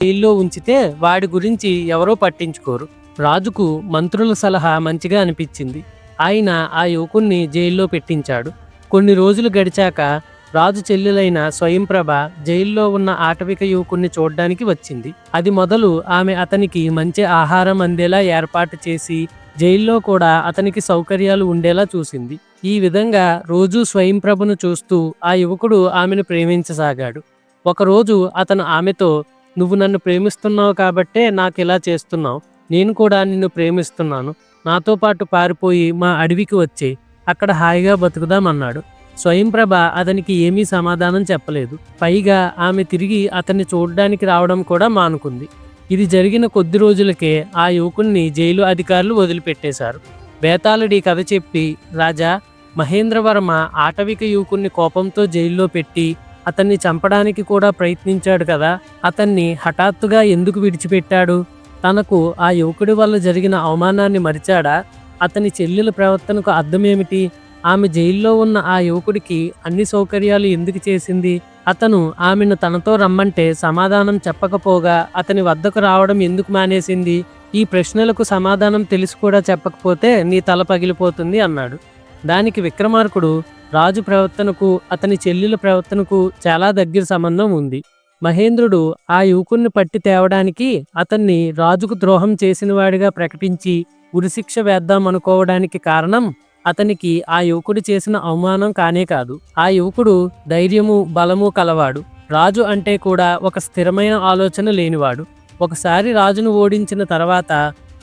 జైల్లో ఉంచితే వాడి గురించి ఎవరో పట్టించుకోరు. రాజుకు మంత్రుల సలహా మంచిగా అనిపించింది. ఆయన ఆ యువకుణ్ణి జైల్లో పెట్టించాడు. కొన్ని రోజులు గడిచాక రాజు చెల్లెలైన స్వయంప్రభ జైల్లో ఉన్న ఆటవిక యువకుణ్ణి చూడ్డానికి వచ్చింది. అది మొదలు ఆమె అతనికి మంచి ఆహారం అందేలా ఏర్పాటు చేసి జైల్లో కూడా అతనికి సౌకర్యాలు ఉండేలా చూసింది. ఈ విధంగా రోజూ స్వయంప్రభను చూస్తూ ఆ యువకుడు ఆమెను ప్రేమించసాగాడు. ఒకరోజు అతను ఆమెతో నువ్వు నన్ను ప్రేమిస్తున్నావు కాబట్టే నాకు ఇలా చేస్తున్నావు. నేను కూడా నిన్ను ప్రేమిస్తున్నాను. నాతో పాటు పారిపోయి మా అడవికి వచ్చి అక్కడ హాయిగా బతుకుదామన్నాడు స్వయంప్రభ అతనికి ఏమీ సమాధానం చెప్పలేదు. పైగా ఆమె తిరిగి అతన్ని చూడడానికి రావడం కూడా మానుకుంది. ఇది జరిగిన కొద్ది రోజులకే ఆ యువకుణ్ణి జైలు అధికారులు వదిలిపెట్టేశారు. బేతాళుడి కథ చెప్పి రాజా మహేంద్రవర్మ ఆటవిక యువకుణ్ణి కోపంతో జైల్లో పెట్టి అతన్ని చంపడానికి కూడా ప్రయత్నించాడు కదా అతన్ని హఠాత్తుగా ఎందుకు విడిచిపెట్టాడు? తనకు ఆ యువకుడి వల్ల జరిగిన అవమానాన్ని మరిచాడా? అతని చెల్లెల ప్రవర్తనకు అర్థమేమిటి? ఆమె జైల్లో ఉన్న ఆ యువకుడికి అన్ని సౌకర్యాలు ఎందుకు చేసింది? అతను ఆమెను తనతో రమ్మంటే సమాధానం చెప్పకపోగా అతని వద్దకు రావడం ఎందుకు మానేసింది? ఈ ప్రశ్నలకు సమాధానం తెలిసి కూడా చెప్పకపోతే నీ తల పగిలిపోతుంది అన్నాడు. దానికి విక్రమార్కుడు రాజు ప్రవర్తనకు అతని చెల్లెల ప్రవర్తనకు చాలా దగ్గర సంబంధం ఉంది. మహేంద్రుడు ఆ యువకుణ్ణి పట్టి తేవడానికి అతన్ని రాజుకు ద్రోహం చేసినవాడిగా ప్రకటించి ఉరిశిక్ష వేద్దాం అనుకోవడానికి కారణం అతనికి ఆ యువకుడు చేసిన అవమానం కానే కాదు. ఆ యువకుడు ధైర్యము బలము కలవాడు. రాజు అంటే కూడా ఒక స్థిరమైన ఆలోచన లేనివాడు. ఒకసారి రాజును ఓడించిన తర్వాత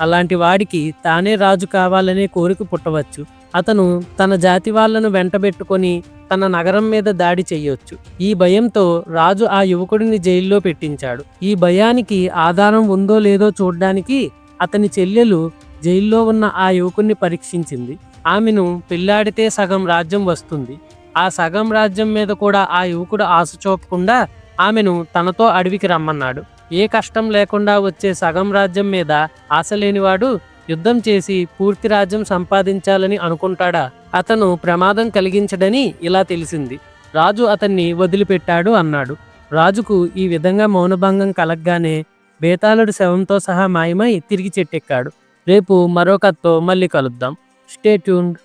అలాంటి వాడికి తానే రాజు కావాలనే కోరిక పుట్టవచ్చు. అతను తన జాతి వాళ్ళను వెంటబెట్టుకొని తన నగరం మీద దాడి చేయొచ్చు. ఈ భయంతో రాజు ఆ యువకుడిని జైల్లో పెట్టించాడు. ఈ భయానికి ఆధారం ఉందో లేదో చూడ్డానికి అతని చెల్లెలు జైల్లో ఉన్న ఆ యువకుణ్ణి పరీక్షించింది. ఆమెను పెళ్ళాడితే సగం రాజ్యం వస్తుంది. ఆ సగం రాజ్యం మీద కూడా ఆ యువకుడు ఆశ చూపకుండా ఆమెను తనతో అడవికి రమ్మన్నాడు. ఏ కష్టం లేకుండా వచ్చే సగం రాజ్యం మీద ఆశ లేనివాడు యుద్ధం చేసి పూర్తి రాజ్యం సంపాదించాలని అనుకుంటాడా? అతను ప్రమాదం కలిగించడని ఇలా తెలిసింది. రాజు అతన్ని వదిలిపెట్టాడు అన్నాడు. రాజుకు ఈ విధంగా మౌనభంగం కలగ్గానే బేతాళుడు శవంతో సహా మాయమై తిరిగి చెట్టెక్కాడు. రేపు మరో కథతో మళ్ళీ కలుద్దాం. Stay tuned.